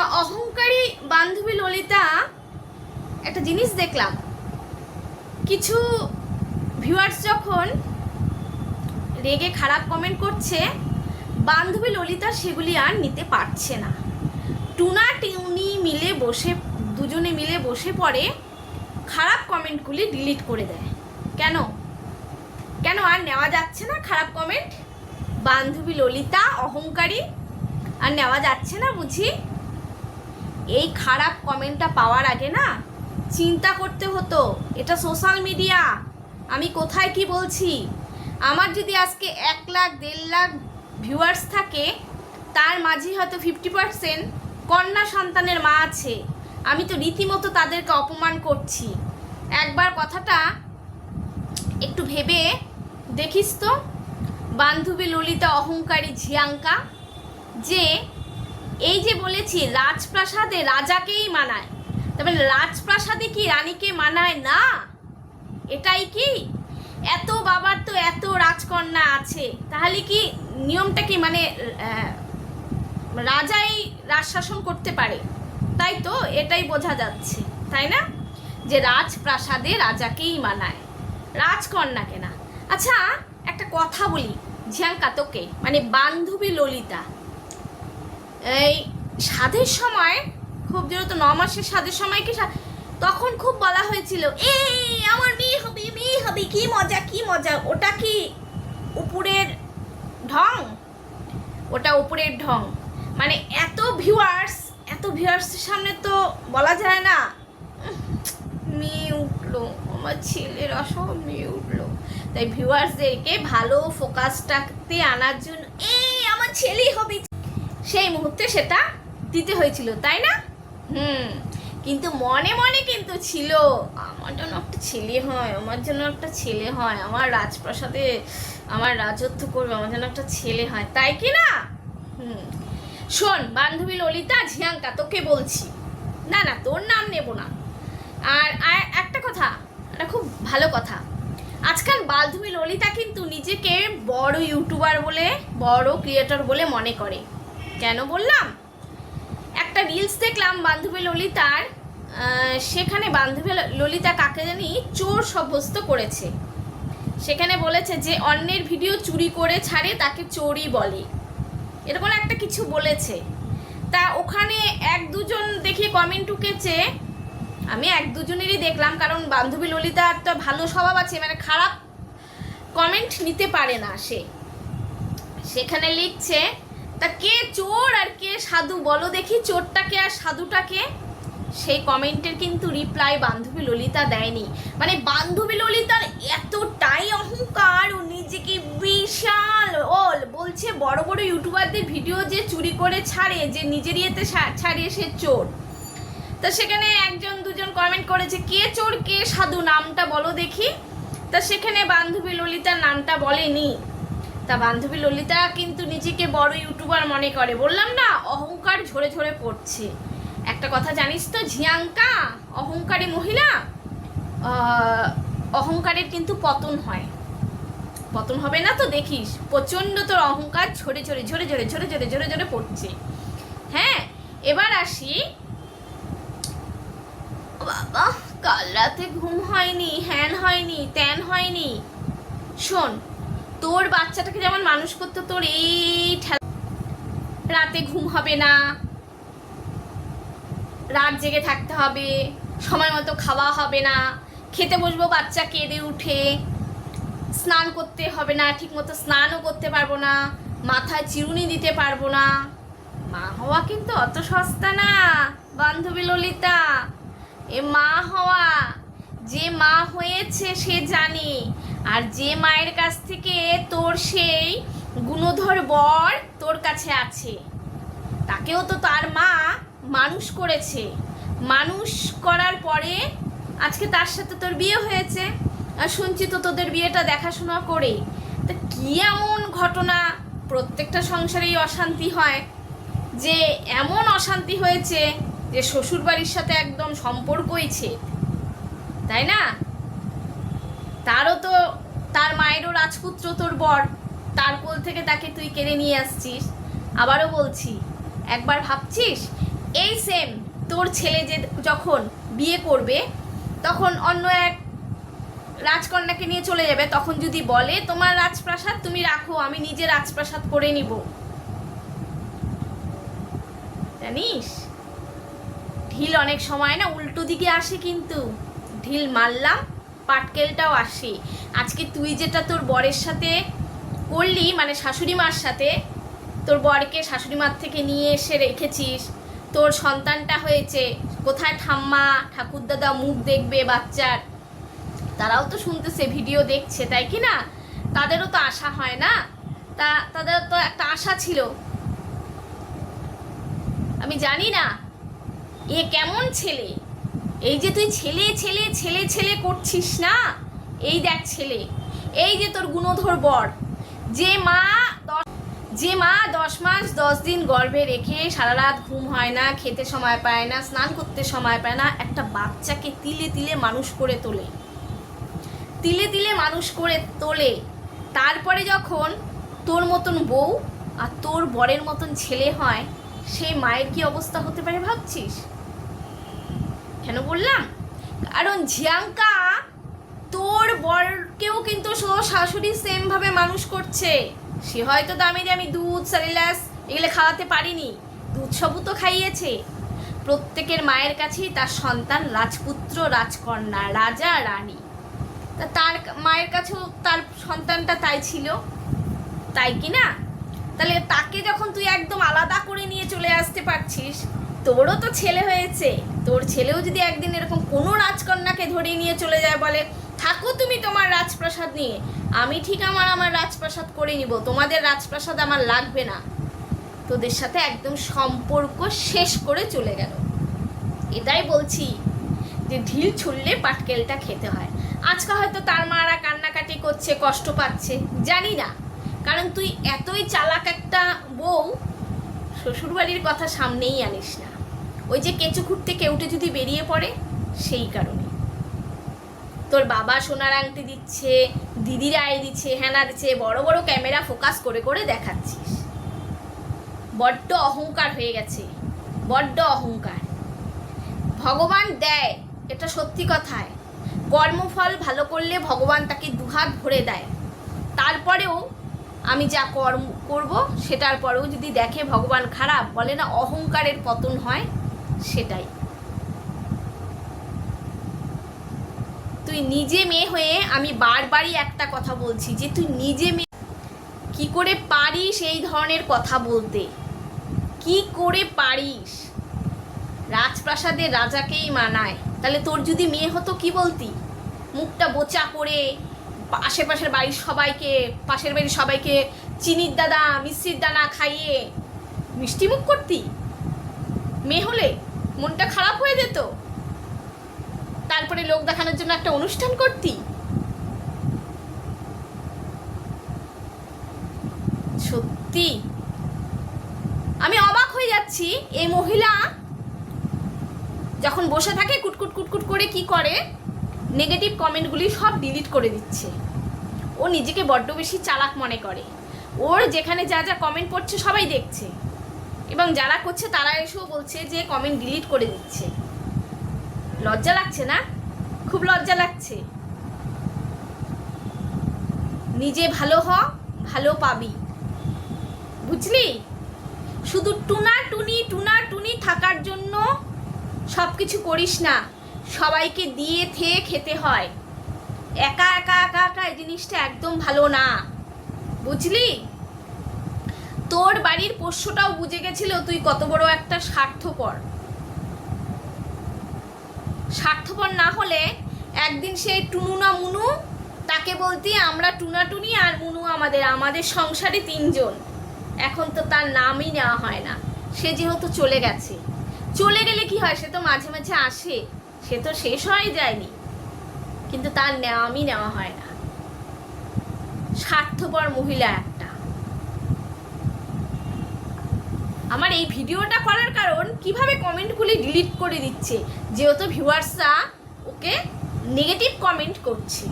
তা অহংকারী বান্ধবী ললিতা, একটা জিনিস দেখলাম। কিছু ভিউয়ার্স যখন রেগে খারাপ কমেন্ট করছে, বান্ধবী ললিতা সেগুলি আর নিতে পারছে না। টুনা টিউনি মিলে বসে, দুজনে মিলে বসে পড়ে খারাপ কমেন্টগুলি ডিলিট করে দেয়। কেন? কেন আর নেওয়া যাচ্ছে না খারাপ কমেন্ট বান্ধবী ললিতা অহংকারী আর নেওয়া যাচ্ছে না বুঝি? এই খারাপ কমেন্টটা পাওয়ার আগে না, চিন্তা করতে হতো, এটা সোশ্যাল মিডিয়া আমি কোথায় কি বলছি? আমার যদি আজকে এক লাখ, দেড় লাখ ভিউয়ার্স থাকে, তার মাঝে হয়তো ফিফটি পার্সেন্ট কন্যা সন্তানের মা আছে। আমি তো রীতিমতো তাদেরকে অপমান করছি। একবার কথাটা একটু ভেবে দেখিস তো, বান্ধবী ললিতা অহংকারী ঝিয়াঙ্কা, যে এই যে বলেছি, রাজপ্রাসাদে রাজাকেই মানায়। তবে রাজপ্রাসাদে কি রানীকে মানায়? না। এটাই কি? এত বাবার তো এত রাজকন্যা আছে। তাহলে কি নিয়মটা কি মানে রাজাই রাজশাসন করতে পারে? তাই তো, এটাই বোঝা যাচ্ছে, তাই না? যে রাজপ্রাসাদে রাজাকেই মানায়। রাজকন্যাকে না আচ্ছা একটা কথা বলি, ঝিয়াঙ্কা, তোকে। মানে বান্ধবী ললিতা। এই স্বাদের সময়, খুব যেহেতু ন মাসের স্বাদের সময় কি তখন খুব বলা হয়েছিল, এই, আমার মেয়ে হবে মেয়ে হবে, কি মজা কি মজা, ওটা কি উপরের ঢং? ওটা উপরের ঢং। মানে এত ভিউয়ার্স এত ভিউয়ার্সের সামনে তো বলা যায় না। মেয়ে উঠল, আমার ছেলের সব মেয়ে উঠল। তাই ভিউয়ার্সদেরকে ভালো ফোকাসটাতে আনার জন্য, এই, আমার ছেলেই হবে সেই মুহূর্তে সেটা দিতে হয়েছিল, তাই না? হুম, কিন্তু মনে মনে কিন্তু ছিল, আমার জন্য একটা ছেলে হয়, আমার জন্য একটা ছেলে হয়, আমার রাজপ্রাসাদে আমার রাজত্ব করবে, আমার জন্য একটা ছেলে হয়, তাই কি না? হুম, শোন, বান্ধবী ললিতা, ঝিয়াঙ্কা, তোকে বলছি। না না, তোর নাম নেব না। আর একটা কথা এটা খুব ভালো কথা। আজকাল বান্ধবী ললিতা কিন্তু নিজেকে বড় ইউটিউবার বলে, বড় ক্রিয়েটর বলে মনে করে। কেন বললাম? একটা রিলস দেখলাম বান্ধবী ললিতার সেখানে বান্ধবী ললিতা কাকে জানি চোর সাব্যস্ত করেছে। সেখানে বলেছে যে, অন্যের ভিডিও চুরি করে ছাড়ে, তাকে চোরই বলে। এরকম একটা কিছু বলেছে। তা ওখানে এক দুজন দেখি কমেন্ট উঠেছে। আমি এক দুজনেরই দেখলাম, কারণ বান্ধবী ললিতা একটা ভালো স্বভাব আছে মানে খারাপ কমেন্ট নিতে পারে না সে। সেখানে লিখছে তা কে চোর আর কে সাধু? বলো দেখি চোরটাকে আর সাধুটাকে। সেই কমেন্টের কিন্তু রিপ্লাই বান্ধবী ললিতা দেয়নি। মানে বান্ধবী ললিতার এতটাই অহংকার, ও নিজেকে বিশাল ওল বলছে বড় বড় ইউটিউবারদের ভিডিও যে চুরি করে ছাড়ে, যে নিজের ইয়েতে ছাড়িয়ে সে চোর। তা সেখানে একজন দুজন কমেন্ট করেছে, কে চোর, কে সাধু? নামটা বলো দেখি। তা সেখানে বান্ধবী ললিতার নামটা বলেনি। তা বান্ধবী ললিতা কিন্তু নিজেকে বড় ইউটিউবার মনে করে। বললাম না, অহংকার ঝরে ঝরে পড়ছে। একটা কথা জানিস তো ঝিয়াঙ্কা অহংকারী মহিলা? অহংকারের কিন্তু পতন হয়। পতন হবে না তো, দেখিস। প্রচণ্ড তোর অহংকার ঝরে ঝরে ঝরে ঝরে ঝরে ঝরে ঝরে ঝরে পড়ছে। হ্যাঁ এবার আসি। বাবা, কাল রাতে ঘুম হয়নি, হ্যান হয়নি, ত্যান হয়নি। শোন তোর বাচ্চাটাকে যেমন মানুষ করতে, তোর এই রাতে ঘুম হবে না। রাত জেগে থাকতে হবে। সময় মতো খাওয়া হবে না। খেতে বসবো, বাচ্চা কেঁদে উঠে। স্নান করতে হবে না ঠিক মতো স্নানও করতে পারব না। মাথায় চিরুনি দিতে পারব না। মা হওয়া কিন্তু অত সস্তা না, বান্ধবী ললিতা। এ মা হওয়া, যে মা হয়েছে সে জানে। আর যে মায়ের কাছ থেকে তোর সেই গুণধর বর তোর কাছে আছে, তাকেও তো তার মা মানুষ করেছে। মানুষ করার পরে আজকে তার সাথে তোর বিয়ে হয়েছে। আর শুনছি তো তোদের বিয়েটা দেখাশোনা করে তা কি এমন ঘটনা? প্রত্যেকটা সংসারেই অশান্তি হয়। যে এমন অশান্তি হয়েছে যে শ্বশুর বাড়ির সাথে একদম সম্পর্কই ছে তাই না? তারও তো, তার মায়েরও রাজপুত্র তোর বর। তার কোল থেকে তাকে তুই কেড়ে নিয়ে আসছিস। আবারও বলছি, একবার ভাবছিস? এই সেম তোর ছেলে যে যখন বিয়ে করবে, তখন অন্য এক রাজকন্যাকে নিয়ে চলে যাবে। তখন যদি বলে, তোমার রাজপ্রাসাদ তুমি রাখো, আমি নিজে রাজপ্রাসাদ করে নিব। জানিস? ঢিল অনেক সময় না উল্টো দিকে আসে কিন্তু। ঢিল মারলাম পাটকেলটাও আসে। আজকে তুই যেটা তোর বরের সাথে করলি মানে শাশুড়ি মার সাথে, তোর বরকে শাশুড়ি মার থেকে নিয়ে এসে রেখেছিস, তোর সন্তানটা হয়েছে, কোথায় ঠাম্মা, ঠাকুরদাদা মুখ দেখবে বাচ্চার? তারাও তো শুনতেছে, ভিডিও দেখছে, তাই কি না? তাদেরও তো আশা হয় না? তা, তাদের তো একটা আশা ছিল। আমি জানি না। এ কেমন ছেলে? এই যে তুই ছেলে ছেলে ছেলে ছেলে করছিস না? এই দেখ ছেলে, এই যে তোর গুণধর বর, যে মা যে মা দশ মাস দশ দিন গর্ভে রেখে সারা রাত ঘুম হয় না, খেতে সময় পায় না, স্নান করতে সময় পায় না, একটা বাচ্চাকে তিলে তিলে মানুষ করে তোলে। তিলে তিলে মানুষ করে তোলে। তারপরে যখন তোর মতন বউ আর তোর বরের মতন ছেলে হয়, সেই মায়ের কি অবস্থা হতে পারে ভাবছিস? কেন বললাম? কারণ ঝিয়াঙ্কা তোর বরকেও কিন্তু শাশুড়ি সেম ভাবে মানুষ করছে। সে হয়তো দামি দামি দুধ সারিলাস এগুলো খাওয়াতে পারিনি। দুধ সবু তো খাইয়েছে। প্রত্যেকের মায়ের কাছেই তার সন্তান, রাজপুত্র, রাজকন্যা, রাজা, রানী। তা তার মায়ের কাছেও তার সন্তানটা তাই ছিল। তাই কি না? তাহলে তাকে যখন তুই একদম আলাদা করে নিয়ে চলে আসতে পারছিস তোরও তো ছেলে হয়েছে। তোর ছেলেও যদি একদিন এরকম কোনো রাজকন্যাকে ধরে নিয়ে চলে যায় বলে, থাকো তুমি তোমার রাজপ্রাসাদ নিয়ে। আমি ঠিক আমার আমার রাজপ্রাসাদ করে নিব। তোমাদের রাজপ্রাসাদ আমার লাগবে না। তোদের সাথে একদম সম্পর্ক শেষ করে চলে গেল। এটাই বলছি যে ঢিল ছুললে পাটকেলটা খেতে হয়। আজকে হয়তো তার মারা কান্নাকাটি করছে, কষ্ট পাচ্ছে, জানি না। কারণ তুই এতই চালাক একটা বউ, শ্বশুরবাড়ির কথা সামনেই আনিস না। ওই যে কেঁচু খুঁড়তে কেউটে যদি বেরিয়ে পড়ে, সেই কারণে। তোর বাবা সোনার আংটি দিচ্ছে, দিদিরা আয় দিচ্ছে হ্যানা দিচ্ছে, বড় বড় ক্যামেরা ফোকাস করে করে দেখাচ্ছিস। বড্ড অহংকার হয়ে গেছে, বড্ড অহংকার। ভগবান দেয়, এটা সত্যি কথায়। কর্মফল ভালো করলে ভগবান তাকে দুহাত ভরে দেয়। তারপরেও আমি যা কর্ম করব, সেটার পরেও যদি দেখে ভগবান খারাপ, বলে না অহংকারের পতন হয় সেটাই। তুই নিজে মেয়ে হয়ে আমি বারবারই একটা কথা বলছি যে তুই নিজে মেয়ে কি করে পারিস এই ধরনের কথা বলতে? কি করে পারিস? রাজপ্রাসাদের রাজাকেই মানায়। তাহলে তোর যদি মেয়ে হতো কি বলতি? মুখটা বোচা করে আশেপাশের বাড়ির সবাইকে, পাশের বাড়ির সবাইকে চিনির দাদা, মিষ্টির দানা খাইয়ে মিষ্টি মুখ করতি? মেয়ে হলে মনটা খারাপ হয়ে যেত। তারপরে লোক দেখানোর জন্য একটা অনুষ্ঠান করতি। সত্যি? আমি অবাক হয়ে যাচ্ছি, এই মহিলা যখন বসে থাকে, কুটকুট কুটকুট করে কি করে নেগেটিভ কমেন্টগুলি সব ডিলিট করে দিচ্ছে। ও নিজেকে বড্ড বেশি চালাক মনে করে। ওর যেখানে যা যা কমেন্ট পড়ছে সবাই দেখছে। এবং যারা করছে তারা এসেও বলছে যে কমেন্ট ডিলিট করে দিচ্ছে। লজ্জা লাগছে না? খুব লজ্জা লাগছে। নিজে ভালো হ, ভালো পাবি। বুঝলি? শুধু টুনা টুনি টুনা টুনি থাকার জন্য সব কিছু করিস না। সবাইকে দিয়ে থেয়ে খেতে হয়। একা একা একা একা এই জিনিসটা একদম ভালো না। বুঝলি? তোর বাড়ির পোষ্যটাও বুঝে গেছিল তুই কত বড় একটা স্বার্থপর। স্বার্থপর না হলে একদিন সেই টুনু না মুনু, তাকে বলতি আমরা টুনা টুনি আর মুনু আমাদের আমাদের সংসারে তিনজন। এখন তো তার নামই নেওয়া হয় না। সে যেহেতু চলে গেছে। চলে গেলে কি হয়? সে তো মাঝে মাঝে আসে। সে তো শেষ হয়ে যায়নি। কিন্তু তার নামই নেওয়া হয় না। স্বার্থপর মহিলা একটা। আমার এই ভিডিওটা করার কারণ কীভাবে কমেন্টগুলি ডিলিট করে দিচ্ছে, যেহেতু ভিউয়ার্সরা ওকে নেগেটিভ কমেন্ট করছে।